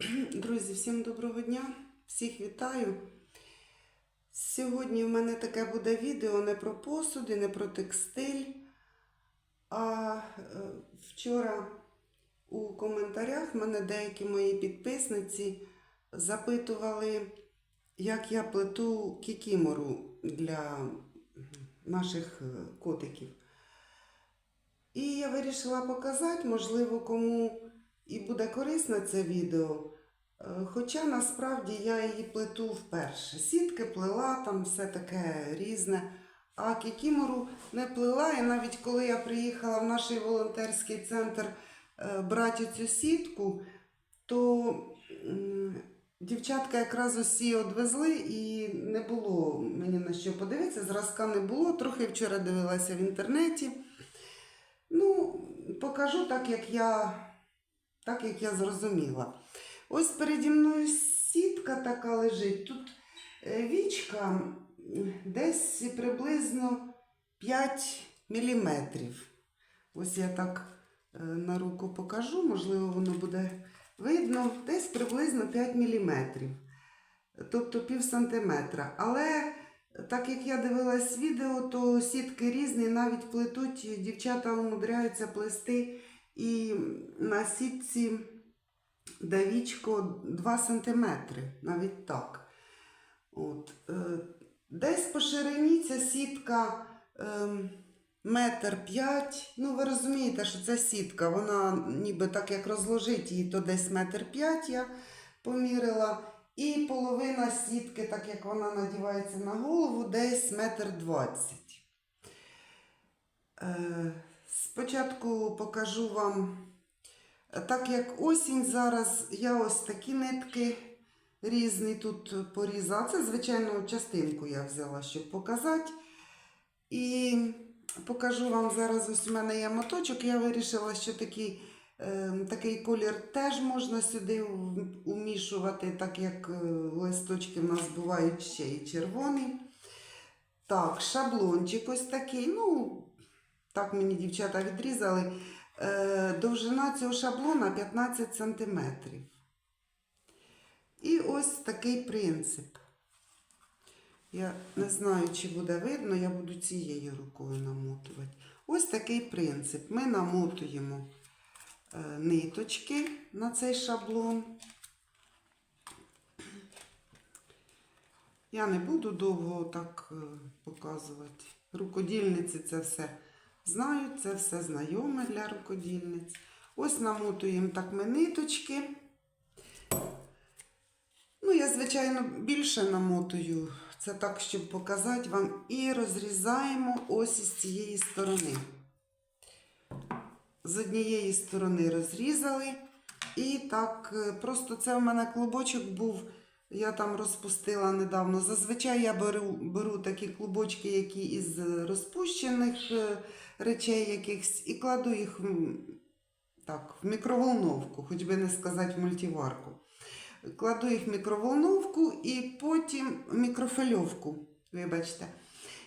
Друзі, всім доброго дня, всіх вітаю. Сьогодні в мене таке буде відео не про посуди, не про текстиль. А е, вчора у коментарях мене деякі мої підписниці запитували, як я плету кікімору для наших е, котиків. І я вирішила показати, можливо, кому і буде корисне це відео. Е, Хоча насправді я її плету вперше. Сітки плела, там все таке різне. А кікімору не плела. І навіть коли я приїхала в наш волонтерський центр е, брати цю сітку, то дівчатка якраз усі одвезли і не було мені на що подивитися. Зразка не було. Трохи вчора дивилася в інтернеті. Ну, покажу так, як я, так, як я зрозуміла. Ось переді мною сітка така лежить. Тут е, вічка десь приблизно 5 міліметрів. Ось я так е, на руку покажу, можливо, воно буде видно. Десь приблизно 5 міліметрів. Тобто пів сантиметра. Але так як я дивилась відео, то сітки різні, навіть плетуть, дівчата умудряються плести і на сітці давічко 2 см, навіть так. От. е, Десь по ширині ця сітка ем, метр п'ять. Ну, ви розумієте, що це сітка, вона ніби так як розложить її, то десь метр п'ять я помірила. І половина сітки, так як вона надівається на голову, десь метр двадцять. Е, Спочатку покажу вам, так як осінь зараз, я ось такі нитки різні тут порізала. Це, звичайно, частинку я взяла, щоб показати. І покажу вам зараз, ось у мене є моточок. Я вирішила, що такий, е, такий колір теж можна сюди умішувати, так як е, листочки в нас бувають ще і червоний. Так, шаблончик ось такий. Ну, так мені дівчата відрізали. Е, довжина цього шаблона 15 см. І ось такий принцип. Я не знаю, чи буде видно, я буду цією рукою намотувати. Ось такий принцип. Ми намотуємо е, ниточки на цей шаблон. Я не буду довго так е, показувати. Рукодільниці це все знають, це все знайоме для рукодільниць. Ось намотуємо так ми ниточки. Ну, я, звичайно, більше намотую. Це так, щоб показати вам. І розрізаємо ось із цієї сторони. З однієї сторони розрізали. І так, е, просто це в мене клубочок був. Я там розпустила недавно. Зазвичай я беру, беру такі клубочки, які із розпущених е, речей якихось, і кладу їх так, в мікроволновку, хоч би не сказати в мультиварку. Кладу їх в мікроволновку і потім мікрофильовку, вибачте.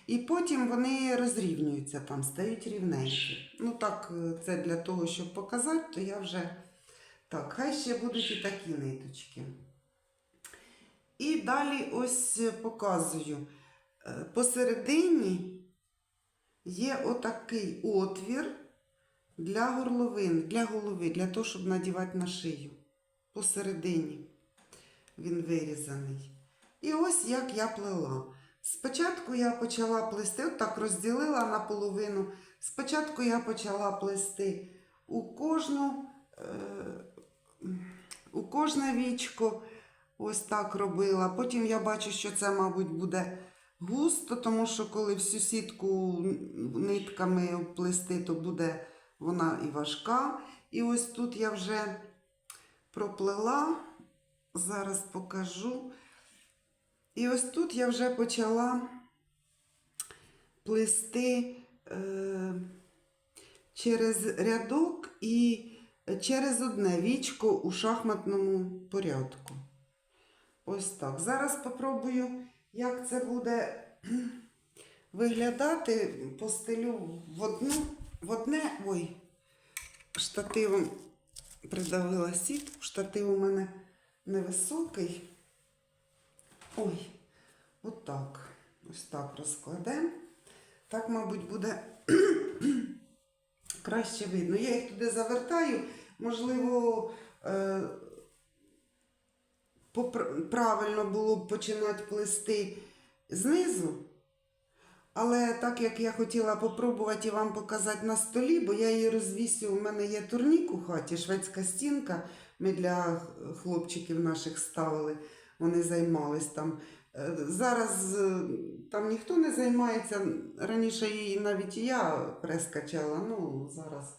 І потім вони розрівнюються там, стають рівненькі. Ну так, е, це для того, щоб показати, то я вже так, хай ще будуть і такі ниточки. І далі ось е, показую. Е, Посередині є отакий отвір для горловин, для голови, для того, щоб надівати на шию. Посередині він вирізаний. І ось як я плела. Спочатку я почала плести, от так розділила наполовину. Спочатку я почала плести у кожну, е, у кожне вічко. Ось так робила. Потім я бачу, що це, мабуть, буде густо, тому що коли всю сітку нитками плести, то буде вона і важка. І ось тут я вже проплела. Зараз покажу. І ось тут я вже почала плести е, через рядок і через одне вічко у шахматному порядку. Ось так. Зараз спробую, як це буде виглядати. Постелю в одну, в одне. Ой, штативом придавила сітку, штатив у мене невисокий. Ой, отак. Ось так розкладемо. Так, мабуть, буде краще видно. Я їх туди завертаю. Можливо, е, правильно було б починати плести знизу. Але так як я хотіла попробувати вам показати на столі, бо я її розвісю, у мене є турнік у хаті, шведська стінка. Ми для хлопчиків наших ставили, вони займались там. Е, Зараз е, там ніхто не займається. Раніше її навіть я прескачала, ну зараз.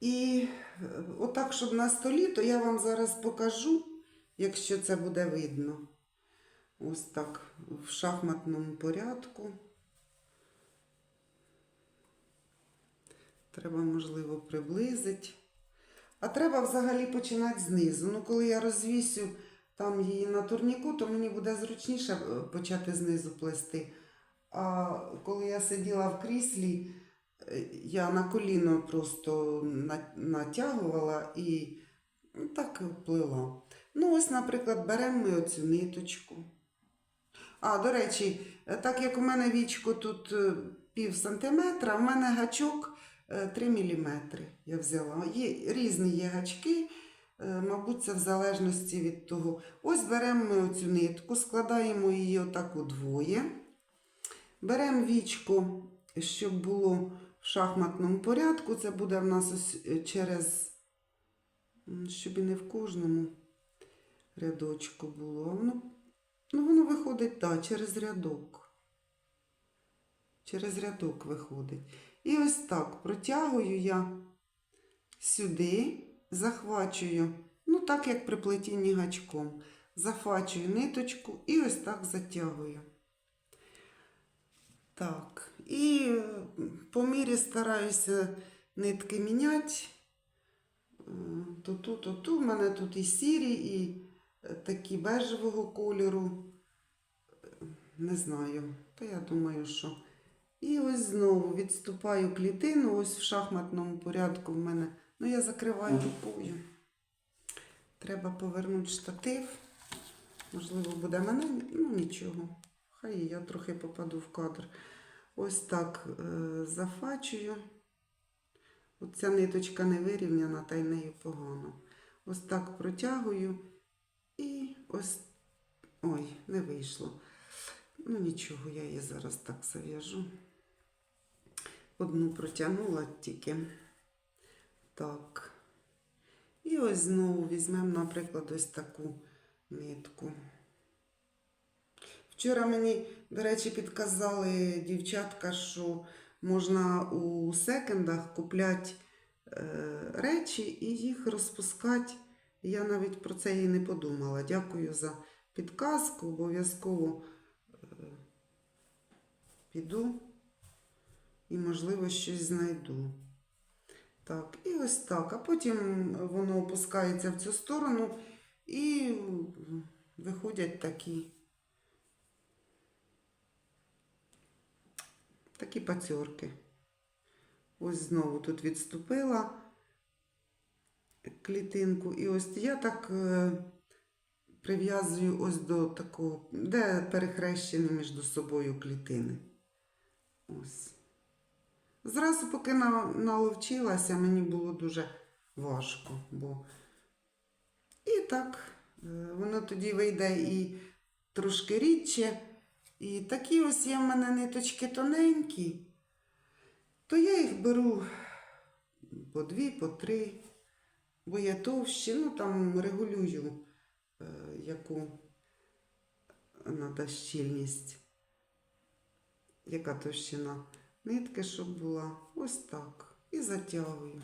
І е, отак, щоб на столі, то я вам зараз покажу, якщо це буде видно. Ось так в шахматному порядку. Треба, можливо, приблизити. А треба взагалі починати знизу. Ну, коли я розвісю там її на турніку, то мені буде зручніше е, почати знизу плести. А коли я сиділа в кріслі, я на коліно просто натягувала і так плила. Ну, ось, наприклад, беремо ми оцю ниточку. А, до речі, е, так як у мене вічко тут е, пів сантиметра, в мене гачок 3 міліметри я взяла. Є різні є гачки, е, мабуть, це в залежності від того. Ось беремо ми оцю нитку, складаємо її отак удвоє. Беремо вічко, щоб було в шахматному порядку. Це буде в нас ось е, через, щоб і не в кожному рядочку було. Воно, ну, воно виходить так, через рядок. Через рядок виходить. І ось так протягую я сюди, захвачую, ну так як при плетінні гачком. Захвачую ниточку і ось так затягую. Так, і по мірі стараюся нитки міняти. Е, То ту, то ту. У мене тут і сірі, і е, такі бежевого кольору. Не знаю, то я думаю, що. І ось знову відступаю клітину, ось в шахматному порядку в мене. Ну, я закриваю рукою. Треба повернути штатив. Можливо, буде мене, ну нічого. Хай я трохи попаду в кадр. Ось так е, зафачую. Оця ниточка не вирівняна, та й нею погано. Ось так протягую і ось. Ой, не вийшло. Ну нічого, я її зараз так зав'яжу. Одну протягнула тільки. Так. І ось знову візьмемо, наприклад, ось таку нитку. Вчора мені, до речі, підказали дівчатка, що можна у секендах купляти е, речі і їх розпускати. Я навіть про це і не подумала. Дякую за підказку. Обов'язково е, піду і, можливо, щось знайду. Так, і ось так. А потім воно опускається в цю сторону і виходять такі. Такі пацьорки. Ось знову тут відступила клітинку. І ось я так е, прив'язую ось до такого, де перехрещені між собою клітини. Ось. Зразу, поки наловчилася, мені було дуже важко, бо і так, е, воно тоді вийде і трошки рідче. І такі ось є в мене ниточки тоненькі, то я їх беру по дві, по три, бо є товщі, ну там регулюю, е, яку треба щільність, яка товщина нитки, щоб була. Ось так. І затягую.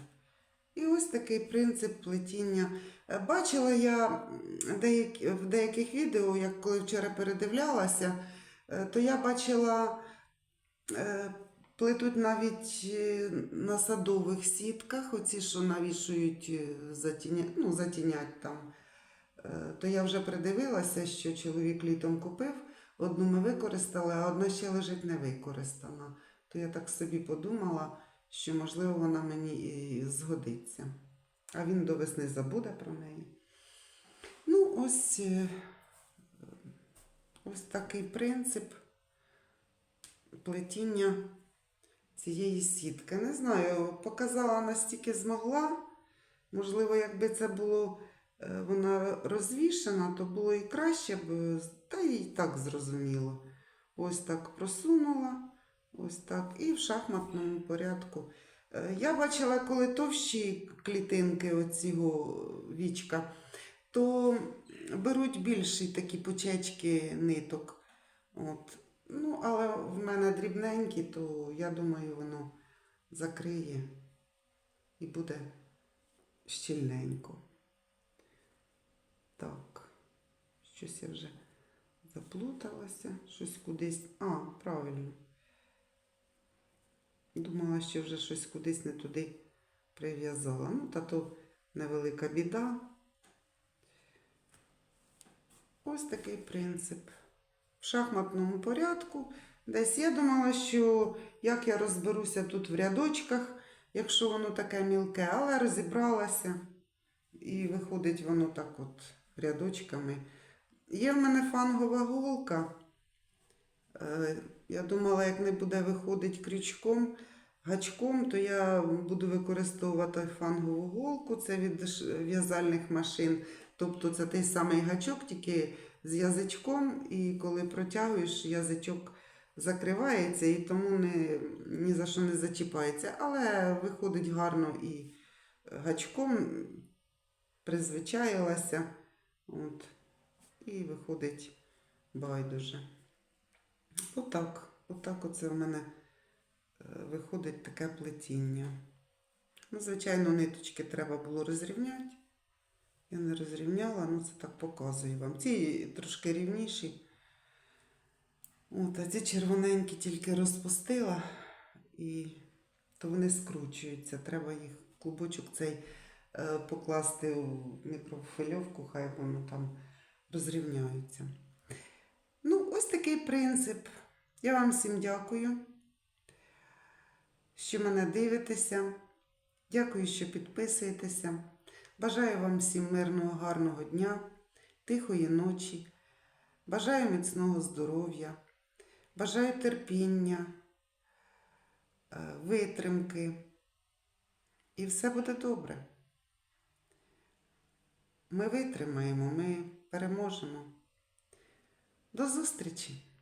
І ось такий принцип плетіння. Е, Бачила я в деяких відео, як коли вчора передивлялася, то я бачила, е, плетуть навіть е, на садових сітках, оці, що навішують, е, затіня, ну, затінять там. Е, То я вже придивилася, що чоловік літом купив, одну ми використали, а одна ще лежить не використана. То я так собі подумала, що можливо вона мені і згодиться. а він до весни забуде про неї. Ну, ось, е, ось такий принцип плетіння цієї сітки. Не знаю, показала настільки змогла. Можливо, якби це було е, вона розвішена, то було і краще б, та і так зрозуміло. Ось так просунула, ось так, і в шахматному порядку. Е, Я бачила, коли товщі клітинки оцього вічка, то беруть більші такі почечки ниток. От. Ну, але в мене дрібненькі, то я думаю, воно закриє і буде щільненько. Так, щось я вже заплуталася, щось кудись. А, правильно. Думала, що вже щось кудись не туди прив'язала. Ну, та то невелика біда. Ось такий принцип. В шахматному порядку. Десь я думала, що як я розберуся тут в рядочках, якщо воно таке мілке, але розібралася. І виходить воно так от рядочками. Є в мене фангова голка. Е, Я думала, як не буде виходить крючком, гачком, то я буду використовувати фангову голку. Це від в'язальних машин. Тобто це той самий гачок, тільки з язичком, і коли протягуєш, язичок закривається і тому не, ні за що не зачіпається. Але виходить гарно і гачком призвичаїлася. От, і виходить байдуже. Отак. Отак оце в мене е, виходить таке плетіння. Ну, звичайно, ниточки треба було розрівняти. Я не розрівняла, ну це так показую вам. Ці трошки рівніші. От, а ці червоненькі тільки розпустила, і то вони скручуються. Треба їх клубочок цей е, покласти у мікрофильовку, хай воно там розрівняється. Ну, ось такий принцип. Я вам всім дякую, що мене дивитеся. Дякую, що підписуєтеся. Бажаю вам всім мирного, гарного дня, тихої ночі. Бажаю міцного здоров'я. Бажаю терпіння, е, витримки. І все буде добре. Ми витримаємо, ми переможемо. До зустрічі!